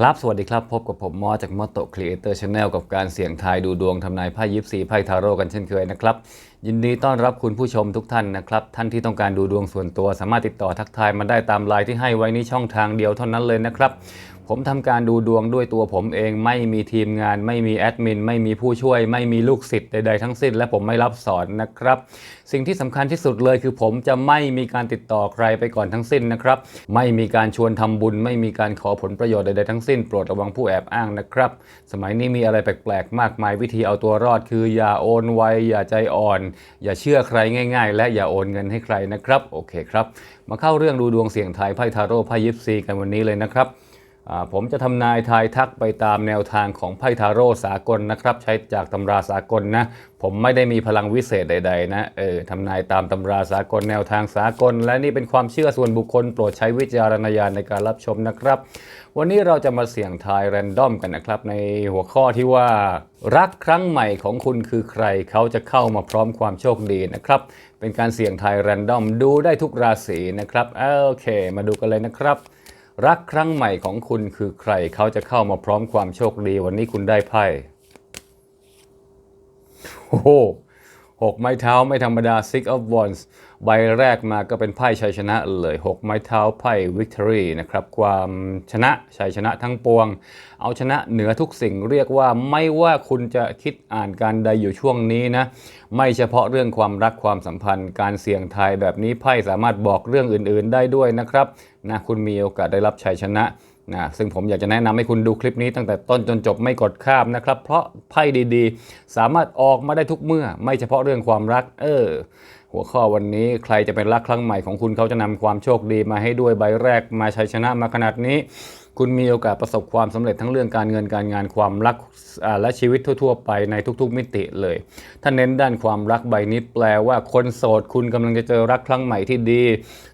ครับ สวัสดีครับ พบกับผมมอจากมอโตครีเอเตอร์ชาแนลกับการเสี่ยงทายดูดวงทำนายไพ่ยิปซีไพ่ทาโร่กันเช่นเคยนะครับ ยินดีต้อนรับคุณผู้ชมทุกท่านนะครับ ท่านที่ต้องการดูดวงส่วนตัว สามารถติดต่อทักทายมาได้ตามไลน์ที่ให้ไว้นี้ช่องทางเดียวเท่านั้นเลยนะครับ ผมทำการดูดวงด้วยตัวผมเอง ไม่มีทีมงาน ไม่มีแอดมิน ไม่มีผู้ช่วย ไม่มีลูกศิษย์ใดๆทั้งสิ้น และผมไม่รับสอนนะครับ สิ่งที่สำคัญที่สุดเลยคือผมจะไม่มีการติดต่อใครไปก่อนทั้งสิ้นนะครับ ไม่มีการชวนทำบุญ ไม่มีการขอผลประโยชน์ใดๆทั้งสิ้น โปรดระวังผู้แอบอ้างนะครับ สมัยนี้มีอะไรแปลกๆมากมายวิธีเอาตัวรอด คืออย่าโอนไวอย่าใจอ่อน อย่าเชื่อใครง่าย ๆ และอย่าโอนเงินให้ใครนะครับ โอเคครับ มาเข้าเรื่องดูดวงเสี่ยงทายไพ่ทาโร่ไพ่ยิปซีกันวันนี้เลยนะครับ ผมจะทำนายทายทักไปตามแนวทางของไพ่ทาโร่สากลนะครับ ใช้จากตำราสากลนะ ผมไม่ได้มีพลังวิเศษใด ๆ นะเออทำนายตามตำราสากลแนวทางสากล และนี่เป็นความเชื่อส่วนบุคคลโปรดใช้วิจารณญาณในการรับชมนะครับ วันนี้เราจะมาเสี่ยงทายแรนดอมกันนะครับ ในหัวข้อที่ว่า รักครั้งใหม่ของคุณคือใครเขาจะเข้ามาพร้อมความโชคดีนะครับ เป็นการเสี่ยงทายแรนดอมดูได้ทุกราศีนะครับโอเค มาดูกันเลยนะครับ รักครั้งใหม่ของคุณคือใครเขาจะเข้ามาพร้อมความโชคดี วันนี้คุณได้ไพ่โอ้โหหกไม้เท้าไม่ธรรมดา six of wands ใบแรกมาก็เป็นไพ่ชัยชนะเลยหกไม้เท้าไพ่ victory นะครับ ความชนะชัยชนะทั้งปวง เอาชนะเหนือทุกสิ่งเรียกว่าไม่ว่าคุณจะคิดอ่านการใดอยู่ช่วงนี้นะ ไม่เฉพาะเรื่องความรักความสัมพันธ์ การเสี่ยงทายแบบนี้ไพ่สามารถบอกเรื่องอื่น ๆ ได้ด้วยนะครับ นะคุณมีโอกาสได้รับชัยชนะนะซึ่งผมอยากจะแนะนำให้คุณดูคลิปนี้ตั้งแต่ต้นจนจบไม่กดข้ามนะครับ เพราะไพ่ดีๆ สามารถออกมาได้ทุกเมื่อ ไม่เฉพาะเรื่องความรัก เออ หัวข้อวันนี้ใครจะเป็นรักครั้งใหม่ของคุณเขาจะนำความโชคดีมาให้ด้วยใบแรกมาชัยชนะมาขนาดนี้ คุณมีโอกาสประสบความสำเร็จทั้งเรื่องการเงินการงานความรักและชีวิตทั่ว ๆ ไปในทุก ๆ มิติเลย ถ้าเน้นด้านความรักใบนี้แปลว่าคนโสดคุณกำลังจะเจอรักครั้งใหม่ที่ดี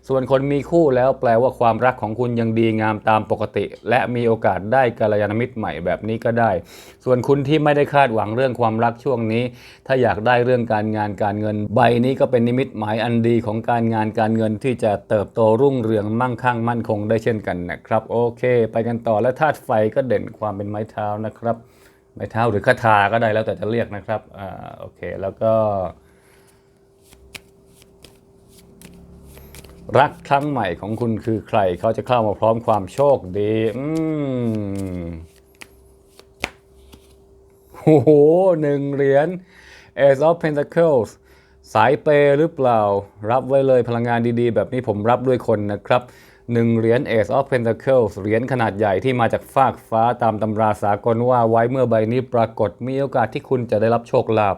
ส่วนคนมีคู่แล้วแปลว่าความรักของคุณยังดีงามตามปกติ และมีโอกาสได้กัลยาณมิตรใหม่แบบนี้ก็ได้ ส่วนคุณที่ไม่ได้คาดหวังเรื่องความรักช่วงนี้ ถ้าอยากได้เรื่องการงานการเงิน ใบนี้ก็เป็นนิมิตหมายอันดีของการงานการเงินที่จะเติบโตรุ่งเรืองมั่งคั่งมั่นคงได้เช่นกันนะครับโอเค ไปกันต่อและธาตุไฟก็เด่นความเป็นไม้เท้านะครับไม้เท้าหรือคาถาก็ได้แล้วแต่จะเรียกนะครับอ่าโอเค แล้วก็ รักครั้งใหม่ของคุณคือใคร เขาจะเข้ามาพร้อมความโชคดีอืมโอ้โหหนึ่งเหรียญ Ace of Pentacles สายเปย์หรือเปล่า รับไว้เลยพลังงานดีๆ แบบนี้ผมรับด้วยคนนะครับหนึ่งเหรียญ Ace of Pentacles เหรียญขนาดใหญ่ที่มาจากฟากฟ้าตามตำราสากลว่าไว้เมื่อใบนี้ปรากฏมีโอกาสที่คุณจะได้รับโชคลาภ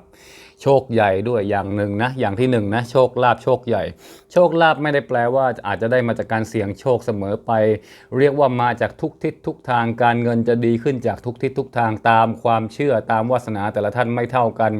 โชคใหญ่ด้วยอย่างหนึ่งนะอย่างที่หนึ่งนะโชคลาภโชคใหญ่ โชคลาภไม่ได้แปลว่าอาจจะได้มาจากการเสี่ยงโชคเสมอไป เรียกว่ามาจากทุกทิศทุกทางการเงินจะดีขึ้นจากทุกทิศทุกทางตามความเชื่อตามวาสนาแต่ละท่านไม่เท่ากัน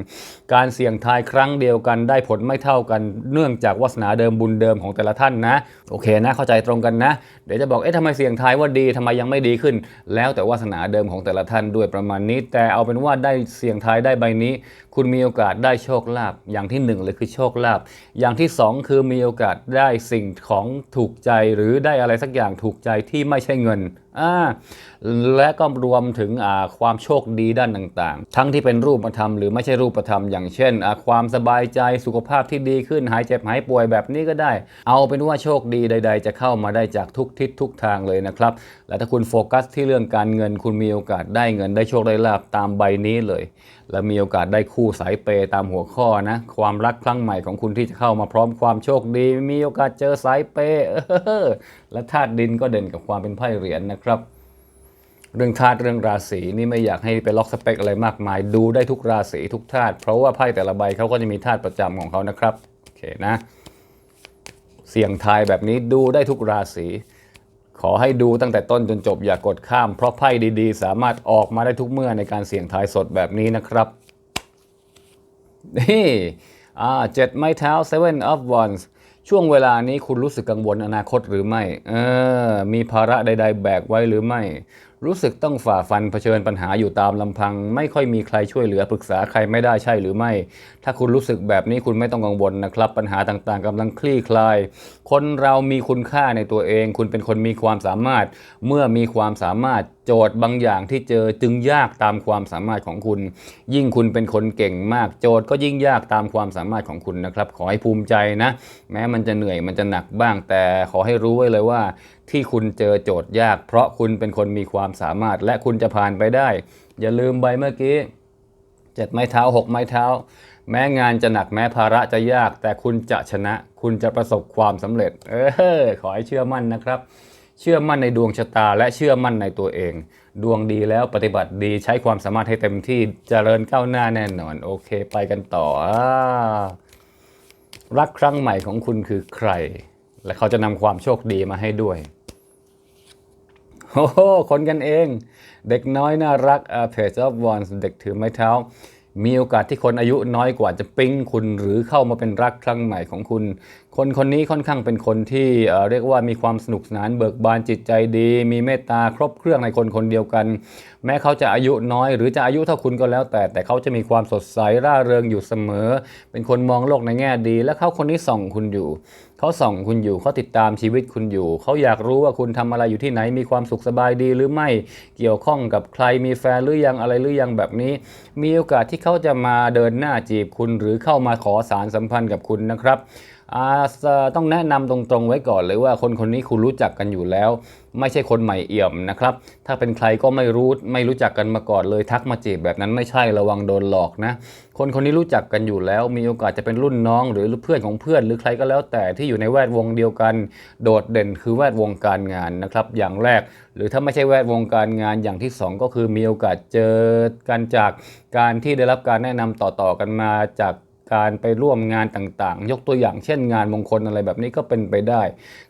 การเสี่ยงทายครั้งเดียวกันได้ผลไม่เท่ากัน เนื่องจากวาสนาเดิมบุญเดิมของแต่ละท่านนะ โอเคนะเข้าใจตรงกันนะ เดี๋ยวจะบอกเอ๊ะทำไมเสี่ยงทายว่าดีทำไมยังไม่ดีขึ้น แล้วแต่วาสนาเดิมของแต่ละท่านด้วยประมาณนี้ แต่เอาเป็นว่าได้เสี่ยงทายได้ใบนี้ คุณมีโอกาสได้โชคลาภอย่างที่หนึ่งเลยคือโชคลาภอย่างที่สองคือมีโอกาสได้สิ่งของถูกใจหรือได้อะไรสักอย่างถูกใจที่ไม่ใช่เงินอ่าและก็รวมถึงความโชคดีด้านต่างๆ ทั้งที่เป็นรูปธรรมหรือไม่ใช่รูปธรรมอย่างเช่น ความสบายใจสุขภาพที่ดีขึ้นหายเจ็บหายป่วยแบบนี้ก็ได้ เอาเป็นว่าโชคดีใด ๆ จะเข้ามาได้จากทุกทิศทุกทางเลยนะครับ และถ้าคุณโฟกัสที่เรื่องการเงินคุณมีโอกาสได้เงินได้โชคได้ลาบตามใบนี้เลย และมีโอกาสได้คู่สายเปย์ตามหัวข้อนะ ความรักครั้งใหม่ของคุณที่จะเข้ามาพร้อมความโชคดี มีโอกาสเจอสายเปย์เออและธาตุดินก็เด่นกับความเป็นไพ่เหรียญนะครับ เรื่องธาตุเรื่องราศีนี่ไม่อยากให้ไปล็อกสเปคอะไรมากมาย ดูได้ทุกราศีทุกธาตุเพราะว่าไพ่แต่ละใบเขาก็จะมีธาตุประจำของเขานะครับโอเคนะ เสี่ยงทายแบบนี้ดูได้ทุกราศี ขอให้ดูตั้งแต่ต้นจนจบอย่ากกดข้าม เพราะไพ่ดีๆ สามารถออกมาได้ทุกเมื่อในการเสี่ยงทายสดแบบนี้นะครับ นี่อ่าเจ็ดไม้เท้า seven of wands ช่วงเวลานี้คุณรู้สึกกังวลอนาคตหรือไม่ เออ มีภาระใด ๆ แบกไว้หรือไม่ รู้สึกต้องฝ่าฟันเผชิญปัญหาอยู่ตามลำพัง ไม่ค่อยมีใครช่วยเหลือปรึกษาใครไม่ได้ใช่หรือไม่ ถ้าคุณรู้สึกแบบนี้คุณไม่ต้องกังวลนะครับ ปัญหาต่างๆกำลังคลี่คลาย คนเรามีคุณค่าในตัวเอง คุณเป็นคนมีความสามารถ เมื่อมีความสามารถโจทย์บางอย่างที่เจอจึงยากตามความสามารถของคุณ ยิ่งคุณเป็นคนเก่งมากโจทย์ก็ยิ่งยากตามความสามารถของคุณนะครับ ขอให้ภูมิใจนะ แม้มันจะเหนื่อยมันจะหนักบ้างแต่ขอให้รู้ไว้เลยว่า ที่คุณเจอโจทย์ยาก เพราะคุณเป็นคนมีความสามารถ และคุณจะผ่านไปได้ อย่าลืมใบเมื่อกี้เจ็ดไม้เท้าหกไม้เท้า แม้งานจะหนักแม้ภาระจะยาก แต่คุณจะชนะ คุณจะประสบความสำเร็จ เออขอให้เชื่อมั่นนะครับ เชื่อมั่นในดวงชะตา และเชื่อมั่นในตัวเอง ดวงดีแล้วปฏิบัติดีใช้ความสามารถให้เต็มที่เจริญก้าวหน้าแน่นอน โอเค ไปกันต่อรักครั้งใหม่ของคุณคือใคร และเขาจะนำความโชคดีมาให้ด้วย โอ้โหคนกันเอง เด็กน้อยน่ารัก a page of wands เด็กถือไม้เท้า มีโอกาสที่คนอายุน้อยกว่าจะปิ๊งคุณหรือเข้ามาเป็นรักครั้งใหม่ของคุณ คนคนนี้ค่อนข้างเป็นคนที่เอ่อเรียกว่ามีความสนุกสนานเบิกบานจิตใจดี มีเมตตาครบเครื่องในคนคนเดียวกัน แม้เขาจะอายุน้อย หรือจะอายุเท่าคุณก็แล้วแต่ แต่เขาจะมีความสดใสร่าเริงอยู่เสมอ เป็นคนมองโลกในแง่ดี และเขาคนนี้ส่องคุณอยู่ เขาส่องคุณอยู่เขาติดตามชีวิตคุณอยู่ เขาอยากรู้ว่าคุณทำอะไรอยู่ที่ไหนมีความสุขสบายดีหรือไม่เกี่ยวข้องกับใครมีแฟนหรือยังอะไรหรือยังแบบนี้ มีโอกาสที่เขาจะมาเดินหน้าจีบคุณหรือเข้ามาขอสารสัมพันธ์กับคุณนะครับ ต้องแนะนำตรงๆไว้ก่อนเลยว่าคนคนนี้คุณรู้จักกันอยู่แล้ว ไม่ใช่คนใหม่เอี่ยมนะครับ ถ้าเป็นใครก็ไม่รู้ไม่รู้จักกันมาก่อนเลยทักมาจีบแบบนั้นไม่ใช่ระวังโดนหลอกนะ คนคนนี้รู้จักกันอยู่แล้ว มีโอกาสจะเป็นรุ่นน้อง หรือเพื่อนของเพื่อน หรือใครก็แล้วแต่ที่อยู่ในแวดวงเดียวกัน โดดเด่นคือแวดวงการงานนะครับ อย่างแรก หรือถ้าไม่ใช่แวดวงการงานอย่างที่สองก็คือมีโอกาสเจอกันจากการที่ได้รับการแนะนำต่อๆกันมาจาก การไปร่วมงานต่างๆ ยกตัวอย่างเช่นงานมงคลอะไรแบบนี้ก็เป็นไปได้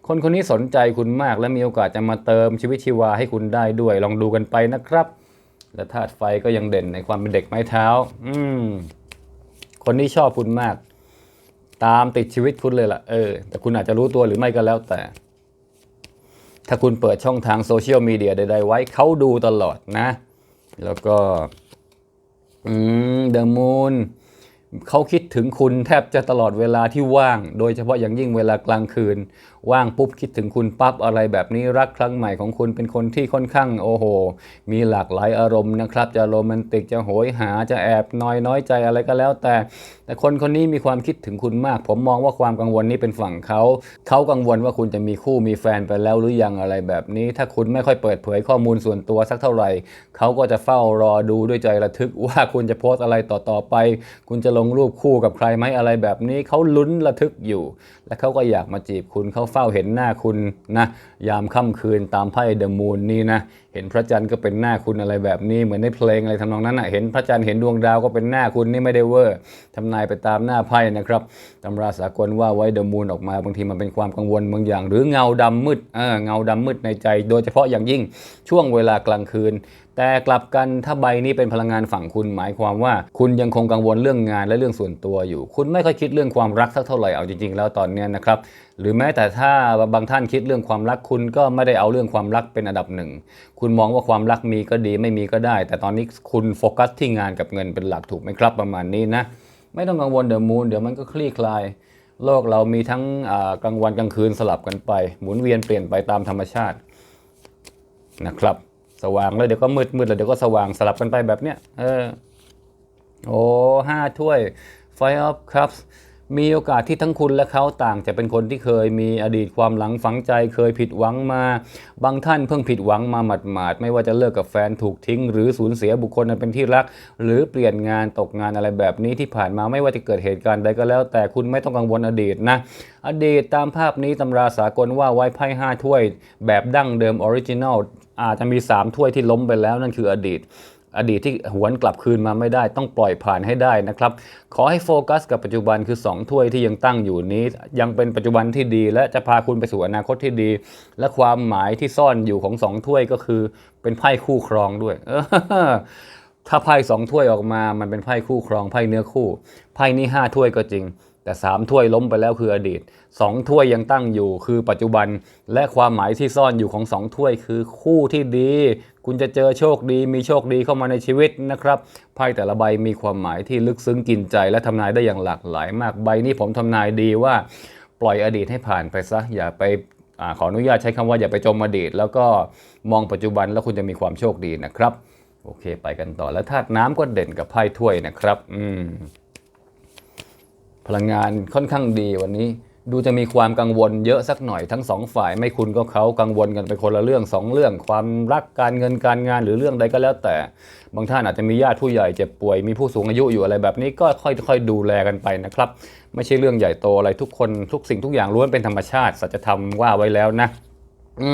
คนคนนี้สนใจคุณมากและมีโอกาสจะมาเติมชีวิตชีวาให้คุณได้ด้วย ลองดูกันไปนะครับ และธาตุไฟก็ยังเด่นในความเป็นเด็กไม้เท้า อืมคนนี้ชอบคุณมาก ตามติดชีวิตคุณเลยล่ะเออ แต่คุณอาจจะรู้ตัวหรือไม่ก็แล้วแต่ ถ้าคุณเปิดช่องทางโซเชียลมีเดียใดๆไว้เขาดูตลอดนะ แล้วก็ อืมเดอะมูน เขาคิดถึงคุณแทบจะตลอดเวลาที่ว่าง โดยเฉพาะอย่างยิ่งเวลากลางคืน ว่างปุ๊บคิดถึงคุณปั๊บอะไรแบบนี้รักครั้งใหม่ของคุณเป็นคนที่ค่อนข้างโอ้โห มีหลากหลายอารมณ์นะครับ จะโรแมนติกจะโหยหาจะแอบน้อยน้อยใจอะไรก็แล้วแต่ แต่คนคนนี้มีความคิดถึงคุณมาก ผมมองว่าความกังวลนี้เป็นฝั่งเขาเขากังวลว่าคุณจะมีคู่มีแฟนไปแล้วหรือยังอะไรแบบนี้ ถ้าคุณไม่ค่อยเปิดเผยข้อมูลส่วนตัวสักเท่าไหร่เขาก็จะเฝ้ารอดูด้วยใจระทึกว่าคุณจะโพสอะไรต่อๆไป คุณจะลงรูปคู่กับใครไหมอะไรแบบนี้เขาลุ้นระทึกอยู่ และเขาก็อยากมาจีบคุณเขาเฝ้าเห็นหน้าคุณนะยามค่ำคืนตามไพ่เดอะมูนนี่นะเห็นพระจันทร์ก็เป็นหน้าคุณอะไรแบบนี้เหมือนในเพลงอะไรทำนองนั้นนะเห็นพระจันทร์เห็นดวงดาวก็เป็นหน้าคุณนี่ไม่ได้เวอร์ทำนายไปตามหน้าไพ่นะครับตำราสากลว่าไว้เดอะมูนออกมาบางทีมันเป็นความกังวลบางอย่าง หรือเงาดำมืดเออเงาดำมืดในใจ โดยเฉพาะอย่างยิ่งช่วงเวลากลางคืน แต่กลับกันถ้าใบนี้เป็นพลังงานฝั่งคุณหมายความว่า คุณยังคงกังวลเรื่องงานและเรื่องส่วนตัวอยู่ คุณไม่ค่อยคิดเรื่องความรักสักเท่าไหร่เอาจริงๆ แล้วตอนนี้นะครับหรือแม้แต่ถ้าบางท่านคิดเรื่องความรักคุณก็ไม่ได้เอาเรื่องความรักเป็นอันดับหนึ่งคุณมองว่าความรักมีก็ดีไม่มีก็ได้ แต่ตอนนี้คุณโฟกัสที่งานกับเงินเป็นหลักถูกไหมครับประมาณนี้นะไม่ต้องกังวลเดอะมูนเดี๋ยวมันก็คลี่คลายโลกเรามีทั้งกลางวันกลางคืนสลับกันไป หมุนเวียนเปลี่ยนไปตามธรรมชาตินะครับ สว่างแล้วเดี๋ยวก็มืดมืดแล้วเดี๋ยวก็สว่างสลับกันไปแบบเนี้ยเออโอ้ห้าถ้วย Five of Cups มีโอกาสที่ทั้งคุณและเขาต่างจะเป็นคนที่เคยมีอดีตความหลังฝังใจ เคยผิดหวังมา บางท่านเพิ่งผิดหวังมาหมาดๆไม่ว่าจะเลิกกับแฟนถูกทิ้ง หรือสูญเสียบุคคลอันเป็นที่รัก หรือเปลี่ยนงานตกงานอะไรแบบนี้ที่ผ่านมาไม่ว่าจะเกิดเหตุการณ์ใดก็แล้ว แต่คุณไม่ต้องกังวลอดีตนะ อดีตตามภาพนี้ตำราสากลว่าไว้ไพ่ห้าถ้วย แบบดั้งเดิมออริจินัล อาจจะมี 3 ถ้วยที่ล้มไปแล้วนั่นคืออดีต อดีตที่หวนกลับคืนมาไม่ได้ ต้องปล่อยผ่านให้ได้นะครับ ขอให้โฟกัสกับปัจจุบันคือ 2 ถ้วยที่ยังตั้งอยู่นี้ ยังเป็นปัจจุบันที่ดี และจะพาคุณไปสู่อนาคตที่ดี และความหมายที่ซ่อนอยู่ของ 2 ถ้วยก็คือเป็นไพ่คู่ครองด้วยถ้าไพ่สองถ้วยออกมา มันเป็นไพ่คู่ครองไพ่เนื้อคู่ ไพ่นี้ห้าถ้วยก็จริง แต่สามถ้วยล้มไปแล้วคืออดีตสองถ้วยยังตั้งอยู่คือปัจจุบัน และความหมายที่ซ่อนอยู่ของสองถ้วยคือคู่ที่ดี คุณจะเจอโชคดี มีโชคดีเข้ามาในชีวิตนะครับ ไพ่แต่ละใบมีความหมายที่ลึกซึ้งกินใจ และทำนายได้อย่างหลากหลายมาก ใบนี้ผมทำนายดีว่า ปล่อยอดีตให้ผ่านไปซะ อย่าไปอขออนุญาตใช้คำว่าอย่าไปจมอดีต แล้วก็มองปัจจุบันแล้วคุณจะมีความโชคดีนะครับ โอเค ไปกันต่อ แล้วธาตุน้ำก็เด่นกับไพ่ถ้วยนะครับ อืม พลังงานค่อนข้างดีวันนี้ ดูจะมีความกังวลเยอะสักหน่อยทั้งสองฝ่ายไม่คุณก็เขากังวลกันไปคนละเรื่องสองเรื่อง ความรักการเงินการงานหรือเรื่องใดก็แล้วแต่ บางท่านอาจจะมีญาติผู้ใหญ่เจ็บป่วยมีผู้สูงอายุอยู่อะไรแบบนี้ก็ค่อยๆดูแลกันไปนะครับ ไม่ใช่เรื่องใหญ่โตอะไรทุกคนทุกสิ่งทุกอย่างล้วนเป็นธรรมชาติสัจธรรมว่าไว้แล้วนะ อื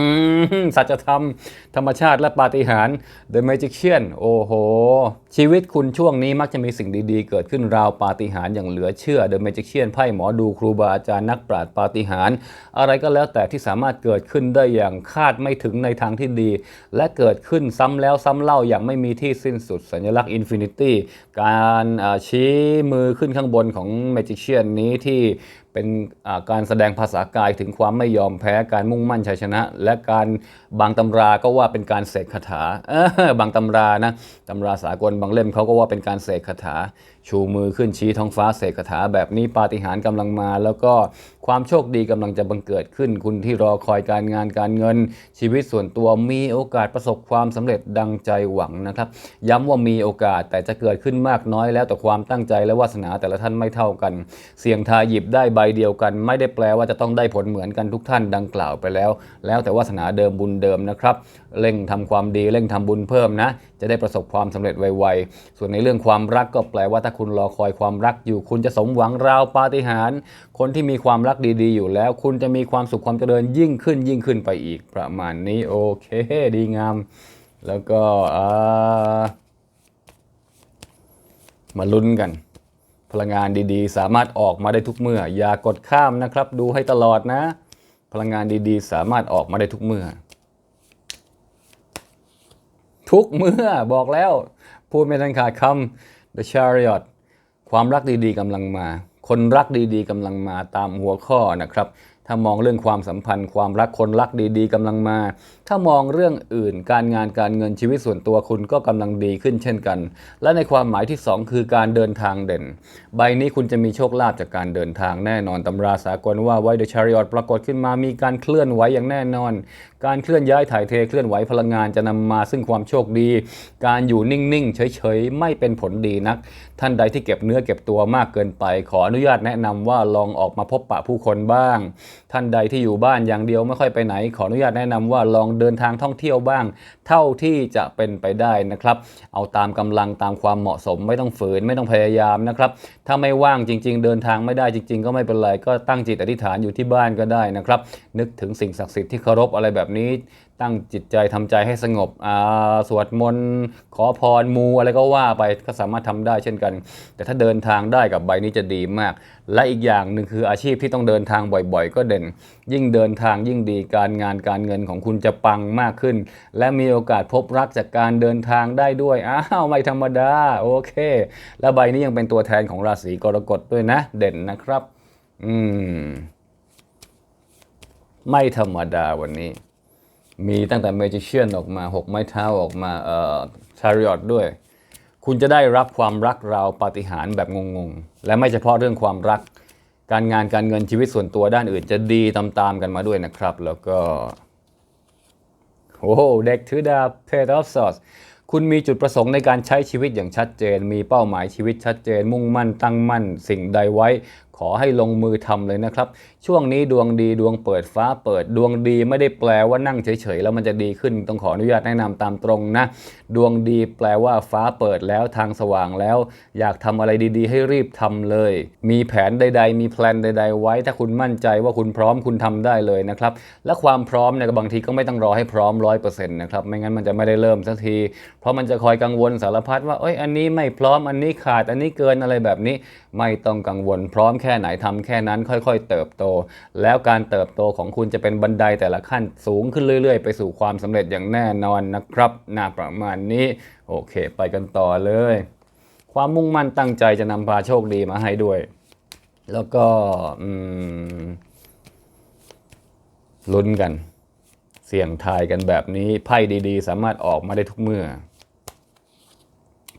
มสัจธรรม ธรรมชาติและปาฏิหาริย์ The Magician โอ้โห ชีวิตคุณช่วงนี้มักจะมีสิ่งดีๆ เกิดขึ้นราวปาฏิหาริย์อย่างเหลือเชื่อ The Magician ไพ่หมอดูครูบาอาจารย์นักปราชญ์ปาฏิหาริย์อะไรก็แล้วแต่ที่สามารถเกิดขึ้นได้อย่างคาดไม่ถึงในทางที่ดี และเกิดขึ้นซ้ำแล้วซ้ำเล่าอย่างไม่มีที่สิ้นสุดสัญลักษณ์ Infinity การชี้มือขึ้นข้างบนของ Magician นี้ที่ เป็นการแสดงภาษากายถึงความไม่ยอมแพ้การมุ่งมั่นชัยชนะ และการบางตำราก็ว่าเป็นการเสกคาถาเออบางตำรานะตำราสากลบางเล่มเขาก็ว่าเป็นการเสกคาถา ชูมือขึ้นชี้ท้องฟ้าเสกคาถาแบบนี้ปาฏิหาริย์กำลังมา แล้วก็ความโชคดีกำลังจะบังเกิดขึ้น คุณที่รอคอยการงานการเงิน ชีวิตส่วนตัวมีโอกาสประสบความสำเร็จดังใจหวังนะครับ ย้ำว่ามีโอกาสแต่จะเกิดขึ้นมากน้อยแล้วแต่ความตั้งใจและวาสนาแต่ละท่านไม่เท่ากัน เสี่ยงทายหยิบได้ใบเดียวกัน ไม่ได้แปลว่าจะต้องได้ผลเหมือนกันทุกท่านดังกล่าวไปแล้ว แล้วแต่วาสนาเดิมบุญเดิมนะครับเร่งทำความดีเร่งทำบุญเพิ่มนะ จะได้ประสบความสำเร็จไวๆ ส่วนในเรื่องความรักก็แปลว่าถ้าคุณรอคอยความรักอยู่ คุณจะสมหวังราวปาฏิหาริย์คนที่มีความรักดีๆ อยู่แล้ว คุณจะมีความสุขความเจริญยิ่งขึ้นยิ่งขึ้นไปอีกประมาณนี้โอเค ดีงาม แล้วก็มาลุ้นกัน พลังงานดีๆ สามารถออกมาได้ทุกเมื่อ อย่ากดข้ามนะครับ ดูให้ตลอดนะ พลังงานดีๆ สามารถออกมาได้ทุกเมื่อ ทุกเมื่อบอกแล้ว พูดไม่ทันขาดคำ The Chariot ความรักดีๆกำลังมา คนรักดีๆกำลังมาตามหัวข้อนะครับ ถ้ามองเรื่องความสัมพันธ์ ความรักคนรักดีๆกำลังมา ถ้ามองเรื่องอื่น การงานการเงินชีวิตส่วนตัวคุณก็กำลังดีขึ้นเช่นกัน และในความหมายที่ 2 คือการเดินทางเด่น ใบนี้คุณจะมีโชคลาภจากการเดินทางแน่นอนตำราสากลว่าไว้ The Chariot ปรากฏขึ้นมามีการเคลื่อนไหวอย่างแน่นอน การเคลื่อนย้ายถ่ายเทเคลื่อนไหวพลังงานจะนำมาซึ่งความโชคดี การอยู่นิ่งๆเฉยๆไม่เป็นผลดีนัก ท่านใดที่เก็บเนื้อเก็บตัวมากเกินไป ขออนุญาตแนะนำว่าลองออกมาพบปะผู้คนบ้าง ท่านใดที่อยู่บ้านอย่างเดียวไม่ค่อยไปไหน ขออนุญาตแนะนำว่าลองเดินทางท่องเที่ยวบ้าง เท่าที่จะเป็นไปได้นะครับ เอาตามกำลังตามความเหมาะสมไม่ต้องฝืนไม่ต้องพยายามนะครับถ้าไม่ว่างจริง ๆ เดินทางไม่ได้จริง ๆ ก็ไม่เป็นไรก็ตั้งจิตอธิษฐานอยู่ที่บ้านก็ได้นะครับ นึกถึงสิ่งศักดิ์สิทธิ์ที่เคารพอะไรแบบนี้ ตั้งจิตใจทำใจให้สงบอ่าสวดมนต์ขอพรมูอะไรก็ว่าไปก็สามารถทำได้เช่นกัน แต่ถ้าเดินทางได้กับใบนี้จะดีมาก และอีกอย่างหนึ่งคืออาชีพที่ต้องเดินทางบ่อยๆ ก็เด่น ยิ่งเดินทางยิ่งดีการงานการเงินของคุณจะปังมากขึ้น และมีโอกาสพบรักจากการเดินทางได้ด้วยอ้าวไม่ธรรมดาโอเค และใบนี้ยังเป็นตัวแทนของราศีกรกฎด้วยนะ เด่นนะครับ อืม ไม่ธรรมดาวันนี้ มีตั้งแต่ Magician ออกมา 6 ไม้เท้าออกมาเอ่อ Chariot ด้วย คุณจะได้รับความรักราวปาฏิหาริย์แบบงงๆ และไม่เฉพาะเรื่องความรัก การงานการเงินชีวิตส่วนตัวด้านอื่นจะดีตามๆกันมาด้วยนะครับ แล้วก็โอ้โหเด็กถือดาบ Page of Swords คุณมีจุดประสงค์ในการใช้ชีวิตอย่างชัดเจน มีเป้าหมายชีวิตชัดเจน มุ่งมั่นตั้งมั่น สิ่งใดไว้ ขอให้ลงมือทำเลยนะครับ ช่วงนี้ดวงดีดวงเปิดฟ้าเปิดดวงดีไม่ได้แปลว่านั่งเฉยๆแล้วมันจะดีขึ้นต้องขออนุญาตแนะนำตามตรงนะ ดวงดีแปลว่าฟ้าเปิดแล้วทางสว่างแล้ว อยากทำอะไรดีๆ ให้รีบทำเลย มีแผนใด ๆ มีแพลนใด ๆ ไว้ถ้าคุณมั่นใจว่าคุณพร้อมคุณทำได้เลยนะครับและความพร้อมเนี่ยบางทีก็ไม่ต้องรอให้พร้อมร้อยเปอร์เซ็นต์นะครับไม่งั้นมันจะไม่ได้เริ่มสักที เพราะมันจะคอยกังวลสารพัดว่าเอ้ยอันนี้ไม่พร้อมอันนี้ขาดอันนี้เกินอะไรแบบนี้ ไม่ต้องกังวลพร้อมแค่ค่ไหนทำแค่นั้นค่อยๆ เติบโต แล้วการเติบโตของคุณจะเป็นบันไดแต่ละขั้นสูงขึ้นเรื่อยๆ ไปสู่ความสำเร็จอย่างแน่นอนนะครับน่าประมาณนี้ โอเค ไปกันต่อเลย ความมุ่งมั่นตั้งใจจะนำพาโชคดีมาให้ด้วย แล้วก็อืมลุ้นกัน เสี่ยงทายกันแบบนี้ไพ่ดีๆ สามารถออกมาได้ทุกเมื่อ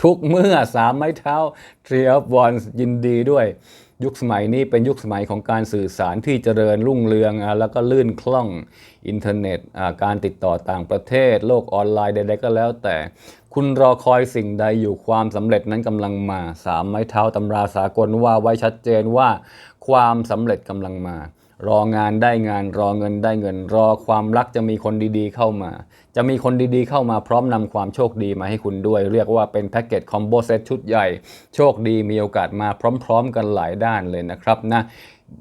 ทุกเมื่อสามไม้เท้า Tree of Wands ยินดีด้วย ยุคสมัยนี้เป็นยุคสมัยของการสื่อสารที่เจริญรุ่งเรือง แล้วก็ลื่นคล่องอินเทอร์เน็ตการติดต่อต่างประเทศ โลกออนไลน์ใดๆก็แล้ว แต่คุณรอคอยสิ่งใดอยู่ความสำเร็จนั้นกำลังมาสามไม้เท้าตำราสากลว่าไว้ชัดเจนว่าความสำเร็จกำลังมา รองานได้งานรอเงินได้เงิน รอความรักจะมีคนดีๆเข้ามา จะมีคนดีๆเข้ามาพร้อมนำความโชคดีมาให้คุณด้วย เรียกว่าเป็นแพ็กเกจคอมโบเซตชุดใหญ่ โชคดีมีโอกาสมาพร้อม ๆ กันหลายด้านเลยนะครับนะ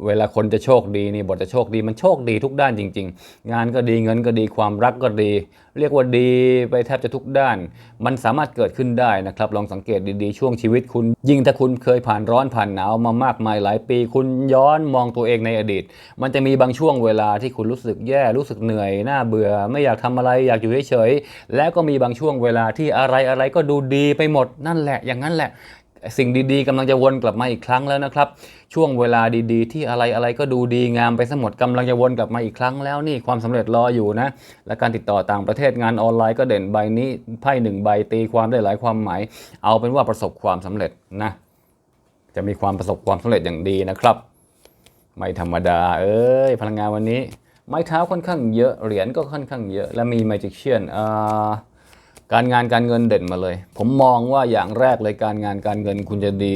เวลาคนจะโชคดีนี่บทจะโชคดีมันโชคดีทุกด้านจริง ๆ งานก็ดีเงินก็ดีความรักก็ดี เรียกว่าดีไปแทบจะทุกด้าน มันสามารถเกิดขึ้นได้นะครับ ลองสังเกตดีๆช่วงชีวิตคุณ ยิ่งถ้าคุณเคยผ่านร้อนผ่านหนาวมามากมายหลายปี คุณย้อนมองตัวเองในอดีต มันจะมีบางช่วงเวลาที่คุณรู้สึกแย่รู้สึกเหนื่อยน่าเบื่อ ไม่อยากทำอะไรอยากอยู่เฉยๆแล้วก็มีบางช่วงเวลาที่อะไรอะไรก็ดูดีไปหมดนั่นแหละอย่างนั้นแหละ สิ่งดีๆกำลังจะวนกลับมาอีกครั้งแล้วนะครับ ช่วงเวลาดีๆ ที่อะไรอะไรก็ดูดีงามไปสมดกำลังจะวนกลับมาอีกครั้งแล้วนี่ความสำเร็จรออยู่นะ และการติดต่อต่างประเทศงานออนไลน์ก็เด่นใบนี้ไพ่หนึ่งใบตีความได้หลายความหมาย เอาเป็นว่าประสบความสำเร็จนะจะมีความประสบความสำเร็จอย่างดีนะครับ ไม่ธรรมดา เอ้ยพลังงานวันนี้ ไม้เท้าค่อนข้างเยอะเหรียญก็ค่อนข้างเยอะ และมี Magician อ่า การงานการเงินเด่นมาเลย ผมมองว่าอย่างแรกเลยการงานการเงินคุณจะดี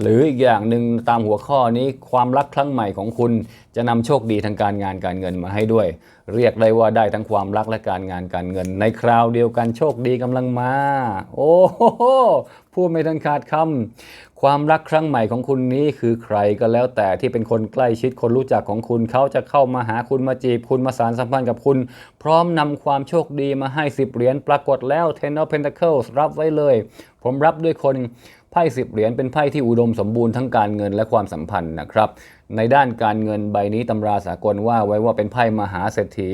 หรืออีกอย่างหนึ่งตามหัวข้อนี้ความรักครั้งใหม่ของคุณจะนำโชคดีทางการงานการเงินมาให้ด้วย เรียกได้ว่าได้ทั้งความรักและการงานการเงิน ในคราวเดียวกันโชคดีกำลังมา โอ้โหพูดไม่ทันขาดคำ ความรักครั้งใหม่ของคุณนี้คือใครก็แล้วแต่ที่เป็นคนใกล้ชิดคนรู้จักของคุณเขาจะเข้ามาหาคุณมาจีบคุณมาสารสัมพันธ์กับคุณ พร้อมนำความโชคดีมาให้10เหรียญปรากฏแล้ว Ten of Pentacles รับไว้เลย ผมรับด้วยคนไพ่สิบเหรียญเป็นไพ่ที่อุดมสมบูรณ์ทั้งการเงินและความสัมพันธ์นะครับ ในด้านการเงินใบนี้ตำราสากลว่าไว้ว่าเป็นไพ่มหาเศรษฐี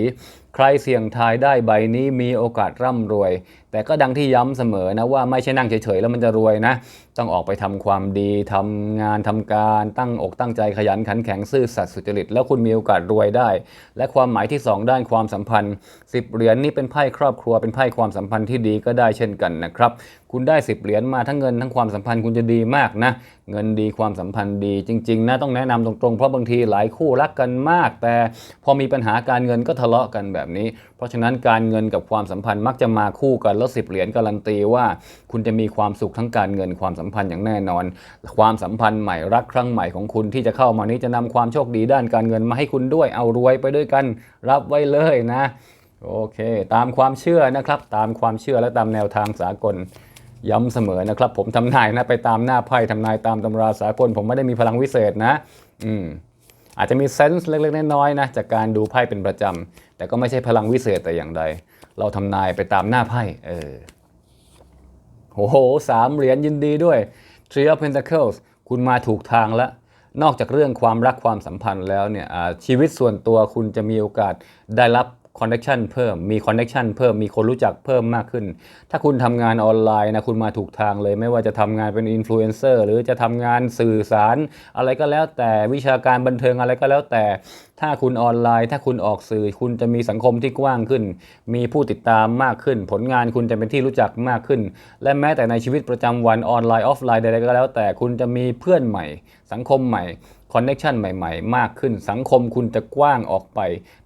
ใครเสี่ยงทายได้ใบนี้มีโอกาสร่ำรวย แต่ก็ดังที่ย้ำเสมอนะว่าไม่ใช่นั่งเฉยๆแล้วมันจะรวยนะ ต้องออกไปทำความดีทำงานทำการตั้งอกตั้งใจขยันขันแข็งซื่อสัตย์สุจริต แล้วคุณมีโอกาสรวยได้ และความหมายที่ 2 ด้านความสัมพันธ์ 10 เหรียญนี่เป็นไพ่ครอบครัวเป็นไพ่ความสัมพันธ์ที่ดีก็ได้เช่นกันนะครับคุณได้ 10 เหรียญมาทั้งเงินทั้งความสัมพันธ์คุณจะดีมากนะเงินดีความสัมพันธ์ดีจริงๆนะต้องแนะนำตรงๆ เพราะบางทีหลายคู่รักกันมาก แต่พอมีปัญหาการเงินก็ทะเลาะกันแบบนี้ เพราะฉะนั้นการเงินกับความสัมพันธ์มักจะมาคู่กันแล้วสิบเหรียญการันตีว่า คุณจะมีความสุขทั้งการเงินความสัมพันธ์อย่างแน่นอน ความสัมพันธ์ใหม่รักครั้งใหม่ของคุณที่จะเข้ามานี้จะนำความโชคดีด้านการเงินมาให้คุณด้วยเอารวยไปด้วยกันรับไว้เลยนะโอเค ตามความเชื่อนะครับ ตามความเชื่อและตามแนวทางสากลย้ำเสมอนะครับ ผมทำนายนะไปตามหน้าไพ่ทำนายตามตำราสากลผมไม่ได้มีพลังวิเศษนะ อืมอาจจะมีเซนส์เล็กๆน้อยๆนะจากการดูไพ่เป็นประจำแต่ก็ไม่ใช่พลังวิเศษแต่อย่างใด เราทำนายไปตามหน้าไพ่เออโอ้โหสามเหรียญยินดีด้วย Three of Pentacles คุณมาถูกทางแล้วนอกจากเรื่องความรักความสัมพันธ์แล้วเนี่ยชีวิตส่วนตัวคุณจะมีโอกาสได้รับ คอนเน t ชันเพิ่มมีคอนเน t ชันเพิ่มมีคนรู้จักเพิ่มมากขึ้น ถ้าคุณทำงานออนไลน์นะคุณมาถูกทางเลย ไม่ว่าจะทำงานเป็นอินฟลูเอนเซอร์หรือจะทำงานสื่อสาร อะไรก็แล้วแต่วิชาการบันเทิงอะไรก็แล้วแต่ ถ้าคุณออนไลน์ ถ้าคุณออกสื่อ คุณจะมีสังคมที่กว้างขึ้น มีผู้ติดตามมากขึ้น ผลงานคุณจะเป็นที่รู้จักมากขึ้น และแม้แต่ในชีวิตประจำวันออนไลน์ออฟไลน์ใดๆก็แล้วแต่คุณจะมีเพื่อนใหม่ สังคมใหม่ คอนเน็ชันใหม่ๆ มากขึ้น สังคมคุณจะกว้างออกไป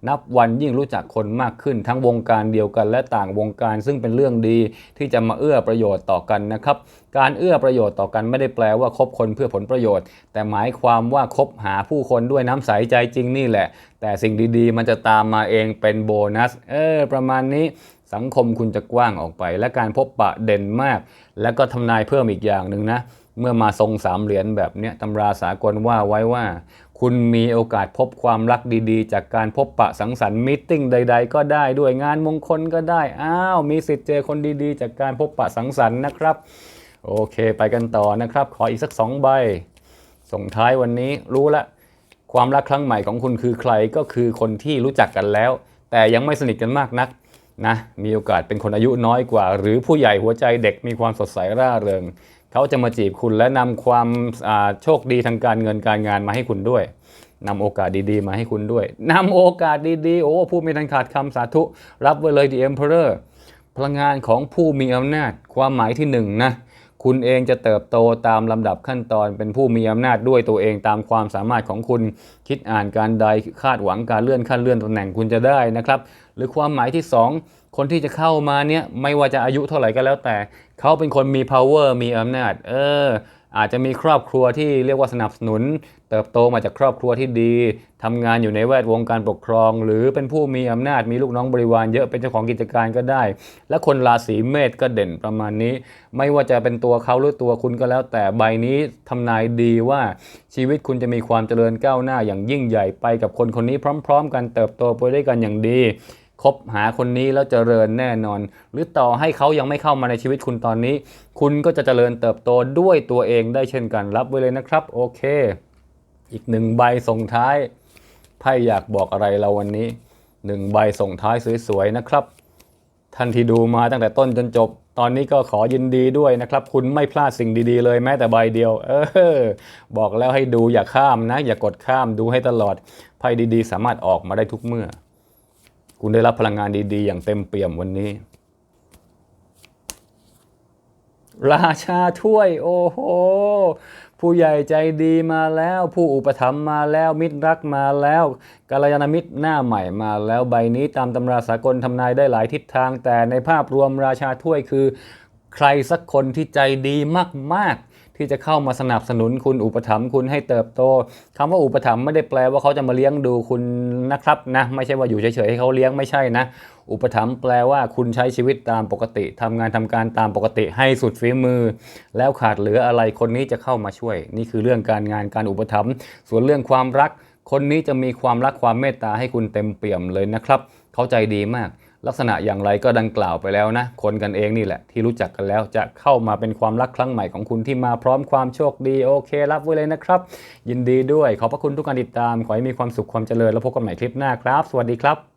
นับวันยิ่งรู้จักคนมากขึ้น ทั้งวงการเดียวกันและต่างวงการ ซึ่งเป็นเรื่องดีที่จะมาเอื้อประโยชน์ต่อกันนะครับ การเอื้อประโยชน์ต่อกันไม่ได้แปลว่าคบคนเพื่อผลประโยชน์ แต่หมายความว่าคบหาผู้คนด้วยน้ำใสใจจริงนี่แหละ แต่สิ่งดีๆ มันจะตามมาเองเป็นโบนัส เออ ประมาณนี้สังคมคุณจะกว้างออกไป และการพบปะเด่นมาก แล้วก็ทำนายเพิ่มอีกอย่างหนึ่งนะ เมื่อมาทรงสามเหรียญแบบเนี้ยตำราสากลว่าไว้ว่า คุณมีโอกาสพบความรักดีๆ จากการพบปะสังสรรค์มิทติ้งใด ๆ ก็ได้ด้วยงานมงคลก็ได้ อ้าว มีสิทธิ์เจอคนดีๆ จากการพบปะสังสรรค์นะครับ โอเคไปกันต่อนะครับ ขออีกสักสองใบ ส่งท้ายวันนี้รู้ละ ความรักครั้งใหม่ของคุณคือใครก็คือคนที่รู้จักกันแล้ว แต่ยังไม่สนิทกันมากนักนะมีโอกาสเป็นคนอายุน้อยกว่า หรือผู้ใหญ่หัวใจเด็กมีความสดใสร่าเริง เขาจะมาจีบคุณและนำความอ่าโชคดีทางการเงินการงานมาให้คุณด้วยนำโอกาสดีๆ มาให้คุณด้วยนำโอกาสดีๆ โอ้พูดไม่ทันขาดคำสาธุ รับไว้เลย The Emperor พลังงานของผู้มีอำนาจความหมายที่หนึ่งนะคุณเองจะเติบโตตามลำดับขั้นตอนเป็นผู้มีอำนาจด้วยตัวเองตามความสามารถของคุณคิดอ่านการใดคาดหวังการเลื่อนขั้นเลื่อนตำแหน่งคุณจะได้นะครับ หรือความหมายที่ 2 คนที่จะเข้ามาเนี่ยไม่ว่าจะอายุเท่าไหร่ก็แล้วแต่ เขาเป็นคนมี power มีอำนาจ เออ อาจจะมีครอบครัวที่เรียกว่าสนับสนุน เติบโตมาจากครอบครัวที่ดีทำงานอยู่ในแวดวงการปกครอง หรือเป็นผู้มีอำนาจมีลูกน้องบริวารเยอะเป็นเจ้าของกิจการก็ได้ และคนราศีเมษก็เด่นประมาณนี้ ไม่ว่าจะเป็นตัวเขาหรือตัวคุณก็แล้ว แต่ใบนี้ทำนายดีว่าชีวิตคุณจะมีความเจริญก้าวหน้าอย่างยิ่งใหญ่ไปกับคนคนนี้พร้อม ๆ กันเติบโตไปด้วยกันอย่างดี คบหาคนนี้แล้วเจริญแน่นอน หรือต่อให้เขายังไม่เข้ามาในชีวิตคุณตอนนี้ คุณก็จะเจริญเติบโตด้วยตัวเองได้เช่นกันรับไว้เลยนะครับ โอเค อีกหนึ่งใบส่งท้ายไพ่อยากบอกอะไรเราวันนี้หนึ่งใบส่งท้ายสวยๆนะครับ ท่านที่ดูมาตั้งแต่ต้นจนจบ ตอนนี้ก็ขอยินดีด้วยนะครับ คุณไม่พลาดสิ่งดีๆเลยแม้แต่ใบเดียว เออ บอกแล้วให้ดูอย่าข้ามนะ อย่ากดข้ามดูให้ตลอดไพ่ดีๆ สามารถออกมาได้ทุกเมื่อ คุณได้รับพลังงานดีๆ อย่างเต็มเปี่ยมวันนี้ ราชาถ้วย โอ้โห ผู้ใหญ่ใจดีมาแล้ว ผู้อุปถัมภ์มาแล้ว มิตรรักมาแล้วกาลยานมิตรหน้าใหม่มาแล้วใบนี้ตามตำราสากลทำนายได้หลายทิศทาง แต่ในภาพรวมราชาถ้วยคือ ใครสักคนที่ใจดีมากๆ ที่จะเข้ามาสนับสนุนคุณอุปถัมภ์คุณให้เติบโตคำว่าอุปถัมภ์ไม่ได้แปลว่าเขาจะมาเลี้ยงดูคุณนะครับนะไม่ใช่ว่าอยู่เฉยๆให้เขาเลี้ยงไม่ใช่นะ อุปถัมภ์แปลว่าคุณใช้ชีวิตตามปกติทำงานทำการตามปกติให้สุดฝีมือ แล้วขาดเหลืออะไรคนนี้จะเข้ามาช่วย นี่คือเรื่องการงานการอุปถัมภ์ส่วนเรื่องความรัก คนนี้จะมีความรักความเมตตาให้คุณเต็มเปี่ยมเลยนะครับ เข้าใจดีมาก ลักษณะอย่างไรก็ดังกล่าวไปแล้วนะ คนกันเองนี่แหละ ที่รู้จักกันแล้วจะเข้ามาเป็นความรักครั้งใหม่ของคุณที่มาพร้อมความโชคดีโอเค รับไว้เลยนะครับ ยินดีด้วยขอบพระคุณทุกการติดตาม ขอให้มีความสุขความเจริญแล้วพบกันใหม่คลิปหน้าครับ สวัสดีครับ